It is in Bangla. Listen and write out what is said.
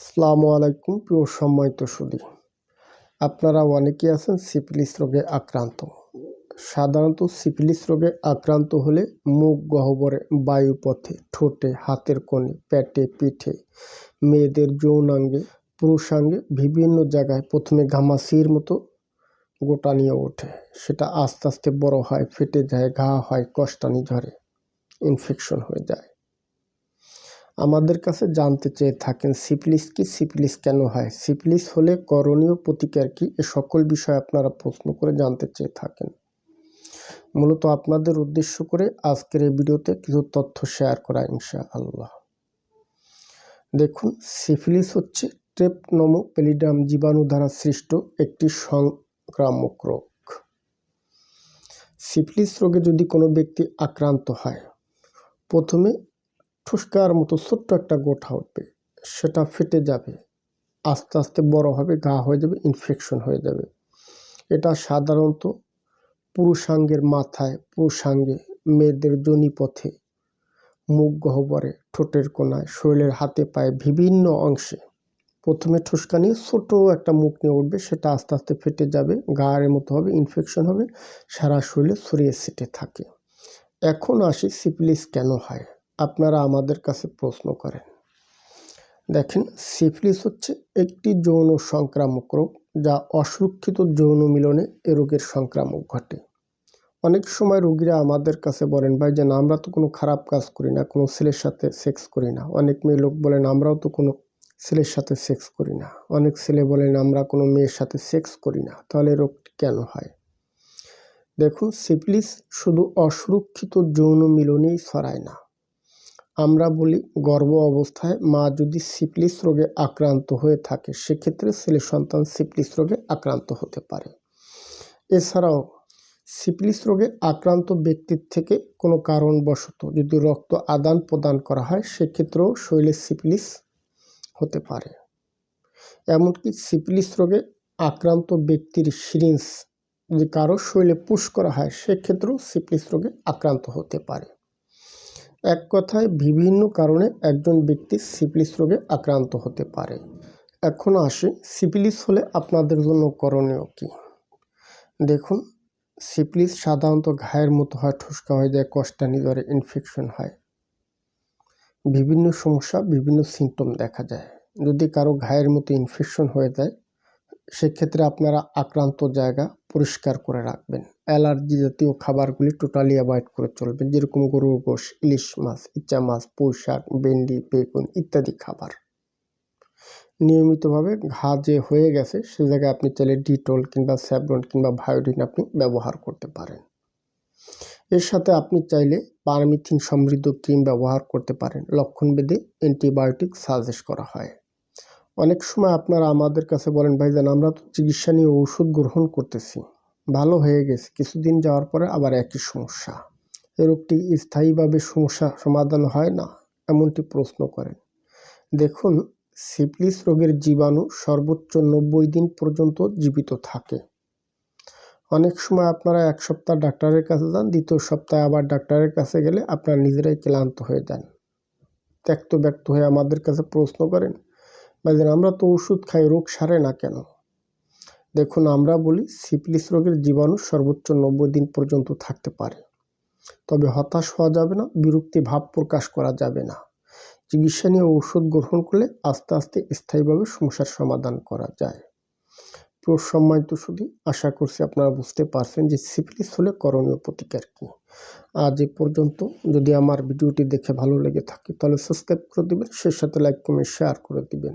আসসালামু আলাইকুম, প্রিয় সম্মানিত সুদী আপনারা অনেকেই আছেন সিপিলিস রোগে আক্রান্ত। সাধারণত সিপিলিস রোগে আক্রান্ত হলে মুখ, গহ্বরে, বায়ুপথে, ঠোঁটে, হাতের কোণে, পেটে, পিঠে, মেয়েদের যৌনাঙ্গে, পুরুষাঙ্গে বিভিন্ন জায়গায় প্রথমে ঘামাসির মতো গোটা নিয়ে ওঠে। সেটা আস্তে আস্তে বড় হয়, ফেটে যায়, ঘা হয়, কষ্টানি ঝরে ইনফেকশন হয়ে যায়। আমাদের কাছে জানতে চেয়ে থাকেন সিপিলিস কি সিপিলিস কেন হয়? সিপিলিস হলে করণীয় প্রতিকার কি? এ সকল বিষয় আপনারা প্রশ্ন করে জানতে চেয়ে থাকেন। মূলত আপনাদের উদ্দেশ্য করে আজকের এই ভিডিওতে কিছু তথ্য শেয়ার করা ইনশা আল্লাহ দেখুন, সিফিলিস হচ্ছে ট্রেপনমো পেলিডাম জীবাণু দ্বারা সৃষ্ট একটি সংক্রামক রোগ। সিফিলিস রোগে যদি কোনো ব্যক্তি আক্রান্ত হয়, প্রথমে ঠুসকার মতো ছোট্ট একটা গোঠা উঠবে। সেটা ফেটে যাবে। আস্তে আস্তে বড় হবে ঘা হয়ে যাবে ইনফেকশন হয়ে যাবে। এটা সাধারণত পুরুষাঙ্গের মাথায়, পুরুষাঙ্গে মেয়েদের জনিপথে, মুখ গহ্বরে, ঠোঁটের কোনায়, শরীরের হাতে পায়ে বিভিন্ন অংশে। প্রথমে ঠুসকা নিয়ে ছোটো একটা মুখ নিয়ে উঠবে, সেটা আস্তে আস্তে ফেটে যাবে, গায়ের মতো হবে ইনফেকশন হবে, সারা শরীরে ছড়িয়ে ছিটে থাকে। এখন আসি সিপিলিস কেন হয়? আপনারা আমাদের কাছে প্রশ্ন করেন। দেখেন, সিফিলিস হচ্ছে একটি যৌন সংক্রামক রোগ যা অসুরক্ষিত যৌন মিলনে এ রোগের সংক্রামক ঘটে। অনেক সময় রোগীরা আমাদের কাছে বলেন, ভাই যেন আমরা তো কোনো খারাপ কাজ করি না, কোনো ছেলের সাথে সেক্স করি না। অনেক মেয়ে লোক বলেন, আমরাও তো কোনো ছেলের সাথে সেক্স করি না। অনেক ছেলে বলেন, আমরা কোনো মেয়ের সাথে সেক্স করি না। তাহলে রোগটি কেন হয়? দেখুন, সিফিলিস শুধু অসুরক্ষিত যৌন মিলনেই ছড়ায় না। আমরা বলি গর্ভ অবস্থায় মা যদি সিপলিস রোগে আক্রান্ত হয়ে থাকে, সেক্ষেত্রে ছেলে সন্তান সিপলিস রোগে আক্রান্ত হতে পারে। এছাড়াও সিপলিস রোগে আক্রান্ত ব্যক্তির থেকে কোনো কারণবশত যদি রক্ত আদান প্রদান করা হয়, সেক্ষেত্রেও শরীরে সিপলিস হতে পারে। এমনকি সিপলিস রোগে আক্রান্ত ব্যক্তির সিরিঞ্জ যদি কারও শরীরে পুশ করা হয়, সেক্ষেত্রেও সিপলিস রোগে আক্রান্ত হতে পারে। এক কথায়, বিভিন্ন কারণে একজন ব্যক্তি সিপিলিস রোগে আক্রান্ত হতে পারে। এখন আসে সিপিলিস হলে আপনাদের জন্য করণীয় কী? দেখুন সিপিলিস সাধারণত ঘায়ের মতো হয়, ঠুসকা হয়ে যায়, কষ্টানি ধরে ইনফেকশন হয়। বিভিন্ন সমস্যা, বিভিন্ন সিমটম দেখা যায়। যদি কারও ঘায়ের মতো ইনফেকশন হয়ে যায় সেক্ষেত্রে আপনারা আক্রান্ত জায়গা পরিষ্কার করে রাখবেন। অ্যালার্জি জাতীয় খাবারগুলি টোটালি অ্যাভয়েড করে চলবেন, যেরকম গরুর গোশ, ইলিশ মাছ, ইচ্ছা মাছ পুঁই শাক ভেন্ডি, বেগুন ইত্যাদি খাবার। নিয়মিতভাবে ঘা যে হয়ে গেছে, সে জায়গায় আপনি চাইলে ডিটল কিংবা স্যাবরন কিংবা ভায়োডিন আপনি ব্যবহার করতে পারেন। এর সাথে আপনি চাইলে পারমিথিন সমৃদ্ধ ক্রিম ব্যবহার করতে পারেন। লক্ষণ বেঁধে অ্যান্টিবায়োটিক সাজেস্ট করা হয়। অনেক সময় আপনারা আমাদের কাছে বলেন, ভাই ভাইজান আমরা তো চিকিৎসা নিয়ে ওষুধ গ্রহণ করতেছি, ভালো হয়ে গেছে। কিছুদিন যাওয়ার পরে আবার একই সমস্যা। এ রোগটি স্থায়ীভাবে সমস্যা সমাধান হয় না, এমনটি প্রশ্ন করেন। দেখুন সিপলিস রোগের জীবাণু সর্বোচ্চ নব্বই দিন পর্যন্ত জীবিত থাকে। অনেক সময় আপনারা এক সপ্তাহ ডাক্তারের কাছে যান, দ্বিতীয় সপ্তাহে আবার ডাক্তারের কাছে গেলে আপনারা নিজেরাই ক্লান্ত হয়ে যান। ত্যক্ত ব্যক্ত হয়ে আমাদের কাছে প্রশ্ন করেন ভাইজান আমরা তো ওষুধ খাই, রোগ সারে না কেন? দেখুন, আমরা বলি সিপিলিস রোগের জীবাণু সর্বোচ্চ নব্বই দিন পর্যন্ত থাকতে পারে। তবে হতাশ হওয়া যাবে না, বিরক্তি ভাব প্রকাশ করা যাবে না। চিকিৎসা নিয়ে ঔষধ গ্রহণ করলে আস্তে আস্তে স্থায়ীভাবে সমস্যার সমাধান করা যায়। সম্মানিত শুধু আশা করছি আপনারা বুঝতে পারছেন যে সিপিলিস হলে করণীয় প্রতিকার কী। আজ এ পর্যন্ত। যদি আমার ভিডিওটি দেখে ভালো লেগে থাকে, তাহলে সাবস্ক্রাইব করে দেবেন, সেই সাথে লাইক, কমেন্ট, শেয়ার করে দিবেন।